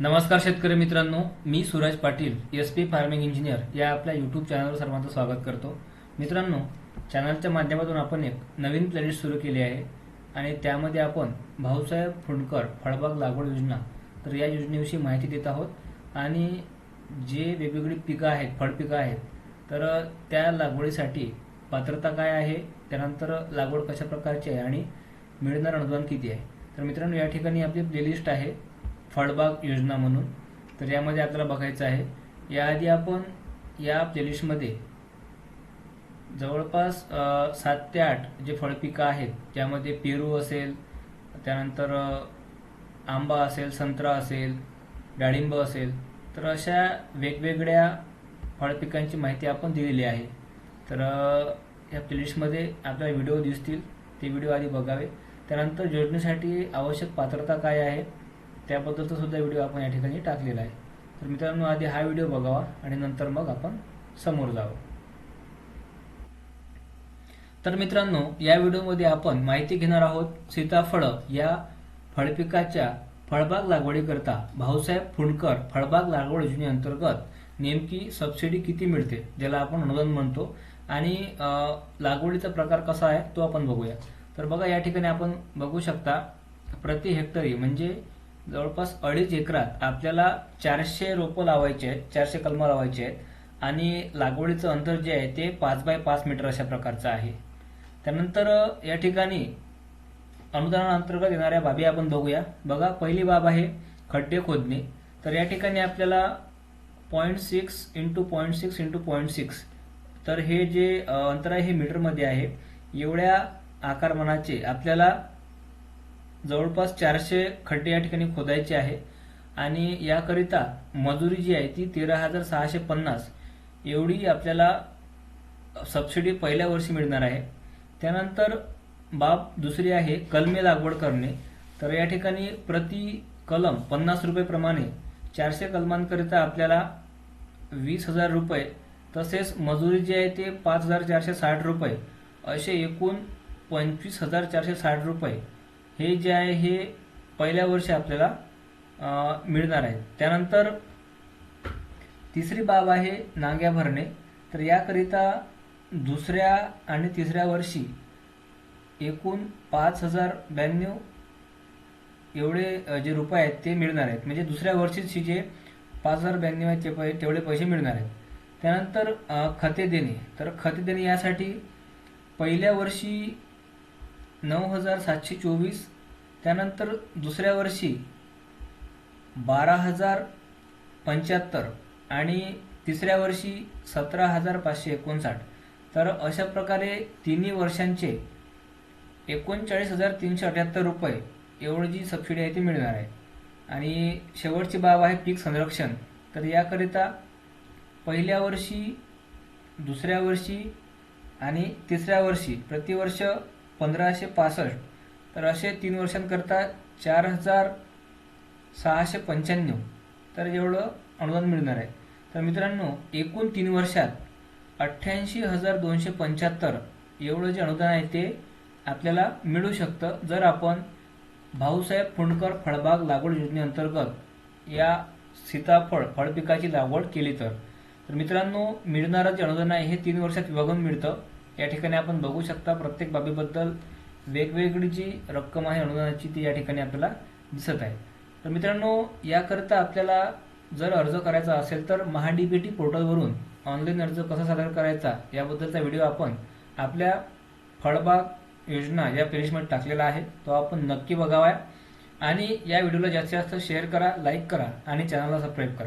नमस्कार शेतकरी मित्रांनो मी Suraj Patil S P farming engineer या आपल्या यूट्यूब चॅनलवर सर्वांचं स्वागत करतो. मित्रांनो चॅनलच्या माध्यमातून आपण एक नवीन प्लेलिस्ट सुरू केली आहे आणि त्यामध्ये आपण भाऊसाहेब फुंडकर फळबाग लागवड योजना तर या योजनेविषयी माहिती देत आहोत. आणि जे वेगवेगळी पिकं आहेत फळपिकं आहेत तर त्या लागवडीसाठी पात्रता काय आहे त्यानंतर लागवड कशा प्रकारची आहे आणि मिळणार अनुदान किती आहे? तर मित्रांनो या ठिकाणी आपली प्लेलिस्ट आहे. फळबाग योजना म्हणून. तर यामध्ये आपल्याला बघायचं आहे. याआधी आपण या प्लेलिस्टमध्ये जवळपास सात ते आठ जे फळपिकं आहेत ज्यामध्ये पेरू असेल त्यानंतर आंबा असेल संत्रा असेल डाळिंब असेल तर अशा वेगवेगळ्या फळपिकांची माहिती आपण दिलेली आहे. तर या प्लेलिस्टमध्ये आपल्याला व्हिडिओ दिसतील ते व्हिडिओ आधी बघावे. त्यानंतर योजनेसाठी आवश्यक पात्रता काय आहे? त्याबद्दलचा सुद्धा व्हिडिओ आपण या ठिकाणी टाकलेला आहे. तर मित्रांनो आधी हा व्हिडिओ बघावा आणि नंतर मग आपण समोर जावं. तर मित्रांनो या व्हिडिओमध्ये आपण माहिती घेणार आहोत सीताफळ या फळपिकाच्या फळबाग लागवडीकरता भाऊसाहेब फुंडकर फळबाग लागवड योजनेअंतर्गत नेमकी सबसिडी किती मिळते ज्याला आपण अनुदान म्हणतो आणि लागवडीचा प्रकार कसा आहे तो आपण बघूया. तर बघा या ठिकाणी आपण बघू शकता प्रति हेक्टरी म्हणजे जवळपास अडीच एकरात आपल्याला चारशे रोपं लावायचे आहेत चारशे कलमं लावायचे आहेत. आणि लागवडीचं अंतर जे आहे ते पाच बाय पाच मीटर अशा प्रकारचं आहे. त्यानंतर या ठिकाणी अनुदानाअंतर्गत येणाऱ्या बाबी आपण बघूया. बघा पहिली बाब आहे खड्डे खोदणे. तर या ठिकाणी आपल्याला point six into point six into point six तर हे जे अंतर आहे हे मीटरमध्ये आहे. एवढ्या आकारमानाचे आपल्याला जवळपास चारशे खड्डे या ठिकाणी खोदायचे आहे. आणि याकरिता मजुरी जी आहे ती तेरा हजार सहाशे पन्नास एवढी आपल्याला सबसिडी पहिल्या वर्षी मिळणार आहे. त्यानंतर बाब दुसरी आहे कलमे लागवड करणे. तर या ठिकाणी प्रति कलम पन्नास रुपयेप्रमाणे चारशे कलमांकरिता आपल्याला वीस हजार रुपये तसेच मजुरी जी आहे ते पाच हजार चारशे साठ रुपये असे एकूण पंचवीस हजार चारशे साठ रुपये हे जे आहे हे पहिल्या वर्षी आपल्याला मिळणार आहे. त्यानंतर तिसरी बाब आहे नांग्या भरणे. तर याकरिता दुसऱ्या आणि तिसऱ्या वर्षी एकूण पाच हजार ब्याण्णव एवढे जे रुपये आहेत ते मिळणार आहेत. म्हणजे दुसऱ्या वर्षीची जे पाच हजार ब्याण्णव आहेत ते पै तेवढे पैसे मिळणार आहेत. त्यानंतर खते देणे. तर खते देणे यासाठी पहिल्या वर्षी नऊ हजार सातशे चोवीस त्यानंतर दुसऱ्या वर्षी बारा हजार पंच्याहत्तर आणि तिसऱ्या वर्षी सतरा हजार पाचशे एकोणसाठ. तर अशा प्रकारे तिन्ही वर्षांचे एकोणचाळीस हजार तीनशे अठ्याहत्तर रुपये एवढी जी सबसिडी आहे ती मिळणार आहे. आणि शेवटची बाब आहे पीक संरक्षण. तर याकरिता पहिल्या वर्षी दुसऱ्या वर्षी आणि तिसऱ्या वर्षी प्रतिवर्ष पंधराशे पासष्ट. तर असे तीन वर्षांकरता चार हजार सहाशे पंच्याण्णव. तर एवढं अनुदान मिळणार आहे. तर मित्रांनो एकूण तीन वर्षात अठ्ठ्याऐंशी हजार दोनशे पंच्याहत्तर एवढं जे अनुदान आहे ते आपल्याला मिळू शकतं. जर आपण भाऊसाहेब फुंडकर फळबाग लागवड योजनेअंतर्गत या सीताफळ फळपिकाची लागवड केली तर. तर मित्रांनो मिळणारं जे अनुदान आहे हे तीन वर्षात विभागून मिळतं. या ठिकाणी आपण बघू शकता प्रत्येक बाबीबद्दल वेगवेगळी जी रक्कम आहे अनुदानाची ती या ठिकाणी आपल्याला दिसत आहे. तर मित्रांनो याकरता आपल्याला जर अर्ज करायचा असेल तर महाडीबीटी पोर्टलवरून ऑनलाईन अर्ज कसा सादर करायचा याबद्दलचा व्हिडिओ आपण आपल्या फळबाग योजना या प्लेलिस्टमध्ये टाकलेला आहे. तो आपण नक्की बघावा. आणि या व्हिडिओला जास्तीत जास्त शेअर करा लाईक करा आणि चॅनलला सबस्क्राईब करा.